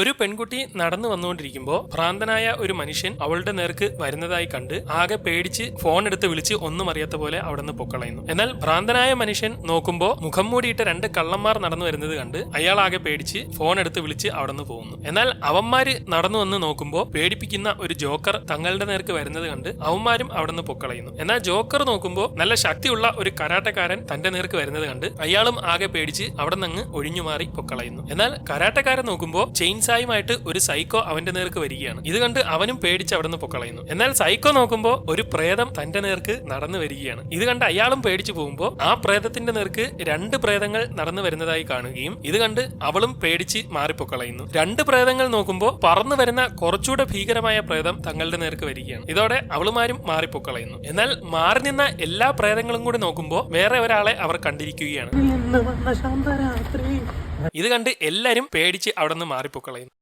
ഒരു പെൺകുട്ടി നടന്നു വന്നുകൊണ്ടിരിക്കുമ്പോൾ ഭ്രാന്തനായ ഒരു മനുഷ്യൻ അവളുടെ നേർക്ക് വരുന്നതായി കണ്ട് ആകെ പേടിച്ച് ഫോൺ എടുത്ത് വിളിച്ച് ഒന്നും അറിയാത്ത പോലെ അവിടെ നിന്ന് പൊക്കളയുന്നു. എന്നാൽ ഭ്രാന്തനായ മനുഷ്യൻ നോക്കുമ്പോൾ മുഖം മൂടിയിട്ട് രണ്ട് കള്ളന്മാർ നടന്നു വരുന്നത് കണ്ട് അയാൾ ആകെ പേടിച്ച് ഫോൺ എടുത്ത് വിളിച്ച് അവിടെ നിന്ന് പോകുന്നു. എന്നാൽ അവന്മാര് നടന്നു വന്ന് നോക്കുമ്പോൾ പേടിപ്പിക്കുന്ന ഒരു ജോക്കർ തങ്ങളുടെ നേർക്ക് വരുന്നത് കണ്ട് അവന്മാരും അവിടെ നിന്ന് പൊക്കളയുന്നു. എന്നാൽ ജോക്കർ നോക്കുമ്പോൾ നല്ല ശക്തിയുള്ള ഒരു കരാട്ടക്കാരൻ തന്റെ നേർക്ക് വരുന്നത് കണ്ട് അയാളും ആകെ പേടിച്ച് അവിടെ നിന്ന് ഒഴിഞ്ഞു മാറി പൊക്കളയുന്നു. എന്നാൽ കരാട്ടക്കാരൻ നോക്കുമ്പോൾ ചെയിൻസായുമായിട്ട് ഒരു സൈക്കോ അവന്റെ നേർക്ക് വരികയാണ്. ഇത് കണ്ട് അവനും പേടിച്ച് അവിടെ നിന്ന് പൊക്കളയുന്നു. എന്നാൽ സൈക്കോ നോക്കുമ്പോൾ ഒരു പ്രേതം തന്റെ നേർക്ക് നടന്നു വരികയാണ്. ഇത് കണ്ട് അയാളും പേടിച്ചു പോകുമ്പോൾ ആ പ്രേതത്തിന്റെ നേർക്ക് രണ്ട് പ്രേതങ്ങൾ നടന്നു വരുന്നതായി കാണുകയും ഇത് കണ്ട് അവളും പേടിച്ച് മാറിപ്പൊക്കളയുന്നു. രണ്ട് പ്രേതങ്ങൾ നോക്കുമ്പോൾ പറന്നു വരുന്ന കുറച്ചുകൂടെ ഭീകരമായ പ്രേതം തങ്ങളുടെ നേർക്ക് വരികയാണ്. ഇതോടെ അവളുമാരും മാറിപ്പൊക്കളയുന്നു. എന്നാൽ മാറി നിന്ന എല്ലാ പ്രേതങ്ങളും കൂടി നോക്കുമ്പോൾ വേറെ ഒരാളെ അവർ കണ്ടിരിക്കുകയാണ്. ഇത് കണ്ട് എല്ലാരും പേടിച്ച് അവിടെ നിന്ന് മാറിപ്പൊക്കളയുന്നു.